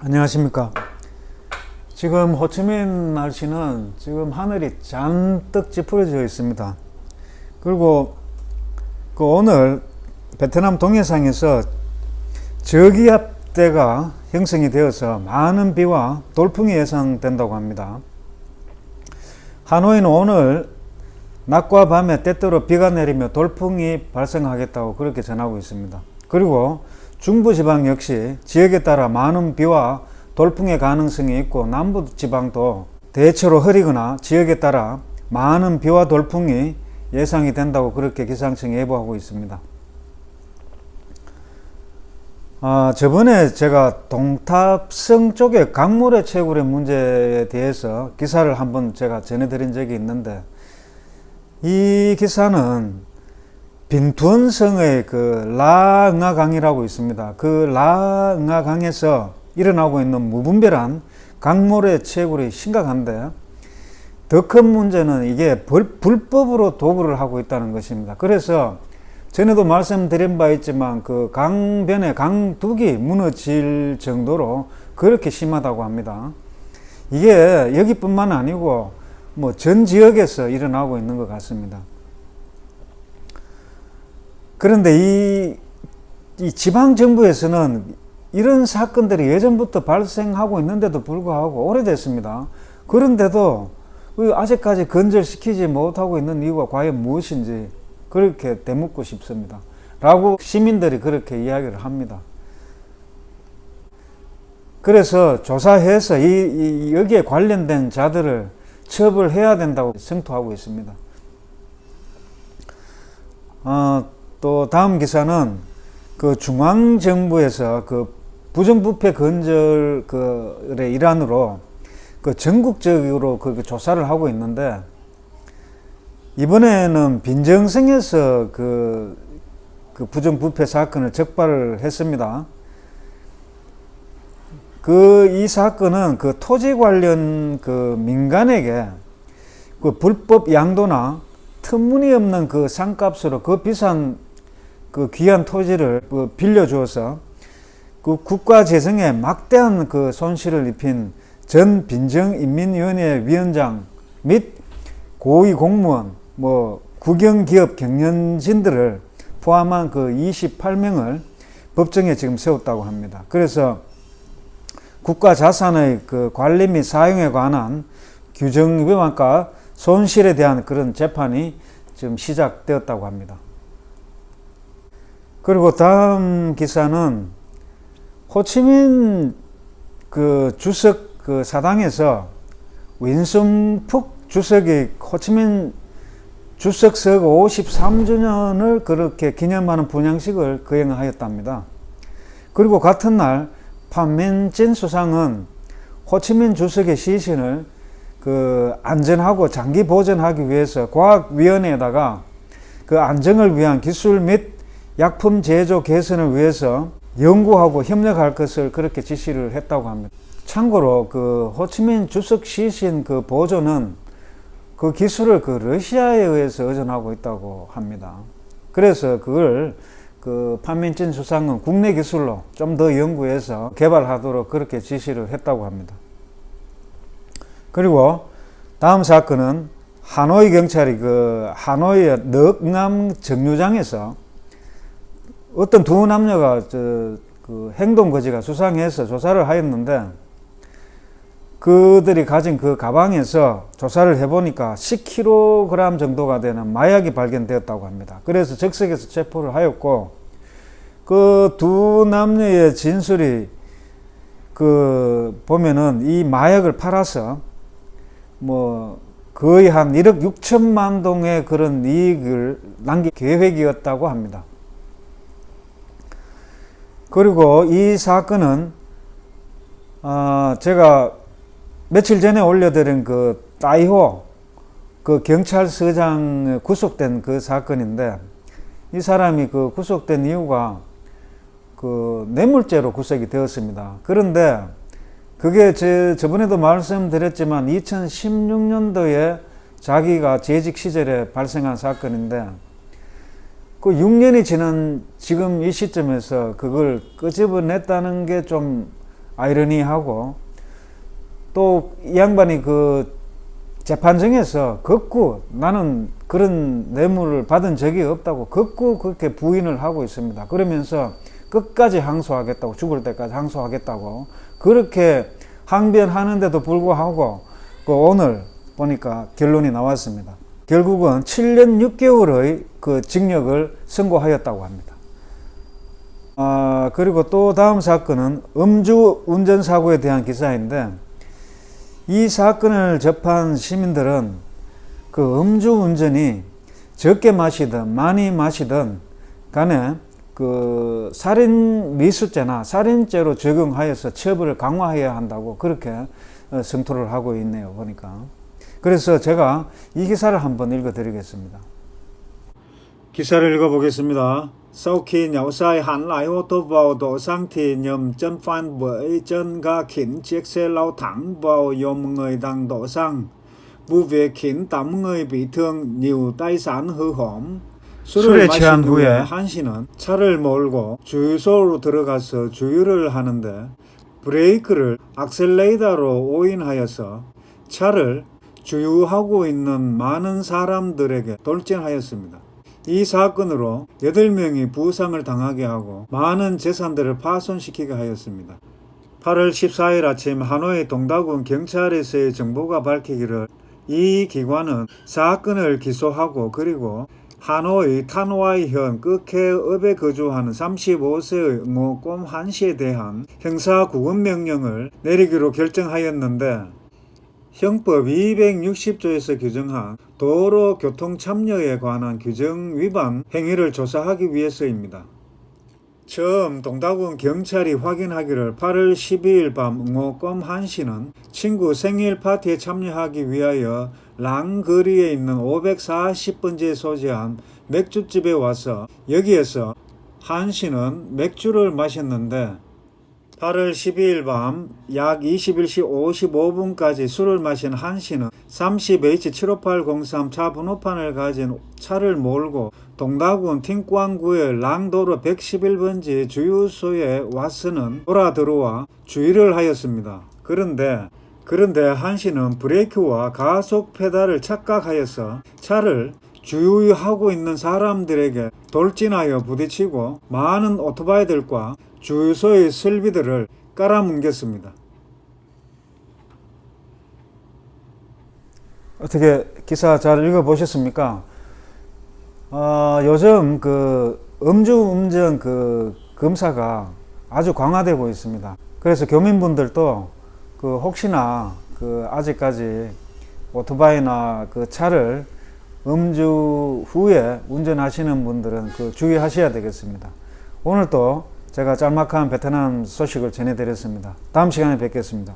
안녕하십니까. 지금 호치민 날씨는 지금 하늘이 잔뜩 찌푸려져 있습니다. 그리고 그 오늘 베트남 동해상에서 저기압대가 형성이 되어서 많은 비와 돌풍이 예상된다고 합니다. 하노이는 오늘 낮과 밤에 때때로 비가 내리며 돌풍이 발생하겠다고 그렇게 전하고 있습니다. 그리고 중부지방 역시 지역에 따라 많은 비와 돌풍의 가능성이 있고 남부지방도 대체로 흐리거나 지역에 따라 많은 비와 돌풍이 예상이 된다고 그렇게 기상청이 예보하고 있습니다. 아, 저번에 제가 동탑성 쪽에 강물의 채굴의 문제에 대해서 기사를 한번 제가 전해드린 적이 있는데 이 기사는 빈투원성의 그 라응아강이라고 있습니다. 그 라응아강에서 일어나고 있는 무분별한 강물의 채굴이 심각한데 더 큰 문제는 이게 불, 불법으로 도구를 하고 있다는 것입니다. 그래서 전에도 말씀드린 바 있지만 그 강변의 강둑이 무너질 정도로 그렇게 심하다고 합니다. 이게 여기뿐만 아니고 뭐 전 지역에서 일어나고 있는 것 같습니다. 그런데 이, 이 지방 정부에서는 이런 사건들이 예전부터 발생하고 있는데도 불구하고 오래됐습니다. 그런데도 그 아직까지 건절시키지 못하고 있는 이유가 과연 무엇인지 그렇게 되묻고 싶습니다. 라고 시민들이 그렇게 이야기를 합니다. 그래서 조사해서 이, 이 여기에 관련된 자들을 처벌해야 된다고 성토하고 있습니다. 어, 또 다음 기사는 그 중앙 정부에서 그 부정부패 건절 그의 일환으로 그 전국적으로 그 조사를 하고 있는데 이번에는 빈정성에서 그, 그 부정부패 사건을 적발을 했습니다. 그 이 사건은 그 토지 관련 그 민간에게 그 불법 양도나 터무니없는 그 상값으로 그 비싼 그 귀한 토지를 그 빌려주어서 그 국가 재정에 막대한 그 손실을 입힌 전 빈정인민위원회 위원장 및 고위 공무원, 뭐 국영기업 경영진들을 포함한 그 28명을 법정에 지금 세웠다고 합니다. 그래서 국가 자산의 그 관리 및 사용에 관한 규정 위반과 손실에 대한 그런 재판이 지금 시작되었다고 합니다. 그리고 다음 기사는 호치민 그 주석 그 사당에서 윈슨푹 주석이 호치민 주석석 53주년을 그렇게 기념하는 분양식을 거행하였답니다. 그리고 같은 날 판민진 수상은 호치민 주석의 시신을 그 안전하고 장기 보존하기 위해서 과학위원회에다가 그 안정을 위한 기술 및 약품 제조 개선을 위해서 연구하고 협력할 것을 그렇게 지시를 했다고 합니다. 참고로 그 호치민 주석 시신 그 보존은 그 기술을 그 러시아에 의해서 의존하고 있다고 합니다. 그래서 그걸 그 판민진 수상은 국내 기술로 좀 더 연구해서 개발하도록 그렇게 지시를 했다고 합니다. 그리고 다음 사건은 하노이 경찰이 그 하노이의 넉남 정류장에서 어떤 두 남녀가 저그 행동 거지가 수상해서 조사를 하였는데 그들이 가진 그 가방에서 조사를 해보니까 10kg 정도가 되는 마약이 발견되었다고 합니다. 그래서 적석에서 체포를 하였고 그 두 남녀의 진술이 그 보면은 이 마약을 팔아서 뭐 거의 한 1억 6천만 동의 그런 이익을 남길 계획이었다고 합니다. 그리고 이 사건은 어 제가 며칠 전에 올려드린 그 따이호 그 경찰서장 구속된 그 사건인데 이 사람이 그 구속된 이유가 그 뇌물죄로 구속이 되었습니다. 그런데 그게 제 저번에도 말씀드렸지만 2016년도에 자기가 재직 시절에 발생한 사건인데 그 6년이 지난 지금 이 시점에서 그걸 끄집어냈다는 게 좀 아이러니하고 또이 양반이 그 재판정에서 극구 나는 그런 뇌물을 받은 적이 없다고 극구 그렇게 부인을 하고 있습니다. 그러면서 끝까지 항소하겠다고 죽을 때까지 항소하겠다고 그렇게 항변하는데도 불구하고 그 오늘 보니까 결론이 나왔습니다. 결국은 7년 6개월의 그 징역을 선고하였다고 합니다. 아, 그리고 또 다음 사건은 음주 운전 사고에 대한 기사인데 이 사건을 접한 시민들은 그 음주 운전이 적게 마시든 많이 마시든 간에 그 살인 미수죄나 살인죄로 적용하여서 처벌을 강화해야 한다고 그렇게 어, 성토를 하고 있네요 보니까 그래서 제가 이 기사를 한번 읽어 드리겠습니다 기사를 읽어 보겠습니다 Sau khi nhậu say hắn lái ô tô vào đổ xăng thì nhầm chân phan với chân ga khiến chiếc xe lao thẳng vào dòng người đang đổ xăng. Vụ việc khiến 8 người bị thương, nhiều tài sản hư hỏng. 술을 마신 후에 한 씨는 차를 몰고 주유소로 들어가서 주유를 하는데 브레이크를 악셀레이터로 오인하여서 차를 주유하고 있는 많은 사람들에게 돌진하였습니다. 이 사건으로 8명이 부상을 당하게 하고 많은 재산들을 파손시키게 하였습니다. 8월 14일 아침 하노이 동다군 경찰에서의 정보가 밝히기를 이 기관은 사건을 기소하고 그리고 하노이 탄와이현 끝해읍에 거주하는 35세의 응호꼼 한 씨에 대한 형사 구금 명령을 내리기로 결정하였는데 형법 260조에서 규정한 도로 교통 참여에 관한 규정 위반 행위를 조사하기 위해서입니다. 처음 동다군 경찰이 확인하기를 8월 12일 밤 응호검 한 씨는 친구 생일 파티에 참여하기 위하여 랑거리에 있는 540번지에 소재한 맥주집에 와서 여기에서 한 씨는 맥주를 마셨는데 8월 12일 밤 약 21시 55분까지 술을 마신 한 씨는 30H75803 차 번호판을 가진 차를 몰고 동다군 팅꽝구의 랑도로 111번지 주유소에 와서는 돌아 들어와 주의를 하였습니다. 그런데 그런데 한 씨는 브레이크와 가속 페달을 착각하여서 차를 주유하고 있는 사람들에게 돌진하여 부딪히고 많은 오토바이들과 주유소의 설비들을 깔아뭉갰습니다. 어떻게 기사 잘 읽어보셨습니까? 어, 요즘 그 음주운전 그 검사가 아주 강화되고 있습니다. 그래서 교민분들도 그 혹시나 그 아직까지 오토바이나 그 차를 음주 후에 운전하시는 분들은 그 주의하셔야 되겠습니다. 오늘 또 제가 짤막한 베트남 소식을 전해드렸습니다. 다음 시간에 뵙겠습니다.